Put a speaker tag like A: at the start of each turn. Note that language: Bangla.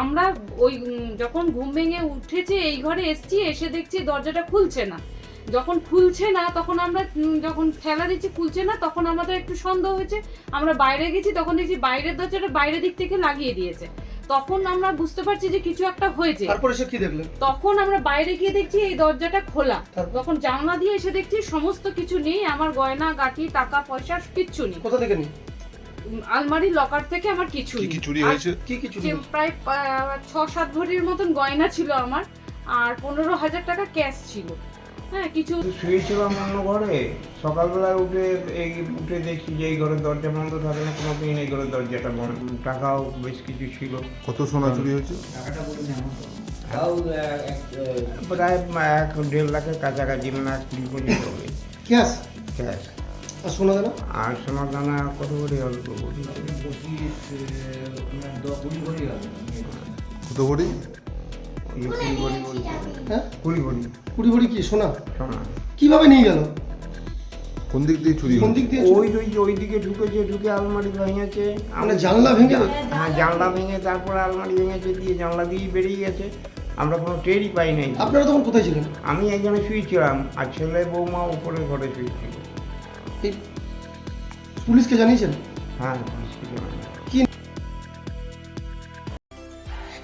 A: আমরা ওই যখন ঘুম ভেঙে উঠেছি এই ঘরে এসছি এসে দেখছি দরজাটা খুলছে না। যখন খুলছে না তখন আমরা যখন ঠেলা দিচ্ছি খুলছে না তখন আমাদের একটু সন্দেহ হয়েছে। আমরা বাইরে গেছি তখন দেখছি বাইরের দরজাটা বাইরের দিক থেকে লাগিয়ে দিয়েছে। তখন আমরা বুঝতে পারছি যে কিছু একটা হয়েছে।
B: তারপরে সে কি দেখলেন?
A: তখন আমরা বাইরে গিয়ে দেখছি এই দরজাটা খোলা। তখন জানলা দিয়ে এসে দেখছি সমস্ত কিছু নেই আমার গয়না গাঠি টাকা পয়সা কিচ্ছু নেই।
B: কোথা থেকে নি
A: উম, আলমারি লকার থেকে আমার কিছু
C: কি কি
A: নেই।
C: চুরি হয়েছে?
B: কি কি চুরি
A: প্রায় ছ সাত ভরির মতন গয়না ছিল আমার আর পনেরো হাজার টাকা ক্যাশ ছিল। হ্যাঁ কিছু
D: শুয়েছিলাম অন্য ঘরে। সকালবেলা উঠে এই উঠে দেখছি যে এই ঘরের দরজা বন্ধ থাকে না কোনো দিন এই ঘরের দরজাটা বন্ধ টাকাও বেশ কিছু ছিল।
C: কত সোনা চুরি হয়েছে?
E: টাকাটা আহ,
D: প্রায় এক দেড় লাখের কাছাকাছি মানে এক কুড়ি হবে।
B: ক্যাশ?
D: ক্যাশ।
B: আর সোনা দানা?
D: আর সোনার দানা কত করে?
E: হবে
C: কত
B: হ্যাঁ?
D: কুড়ি কোটি
B: কুড়ি ভরি কি? সোনা
D: সোনা
B: কীভাবে নিয়ে গেল?
C: কোন দিক দিয়ে চুরি
B: কোন দিক দিয়ে
D: ওই ওই ওই দিকে ঢুকেছে ঢুকে আলমারি ভেঙেছে।
B: মানে জানলা ভেঙে
D: হ্যাঁ জানলা ভেঙে তারপরে আলমারি ভেঙেছে দিয়ে জানলা দিয়ে বেরিয়ে গেছে। আমরা কোনো টেরই পাই নাই।
B: আপনারা তখন কোথায় ছিলেন?
D: আমি একজনে শুয়েছিলাম আর ছেলে বৌমা উপরে ঘরে শুয়েছিল।
B: পুলিশকে জানিয়েছেন?
D: হ্যাঁ পুলিশকে জানাই।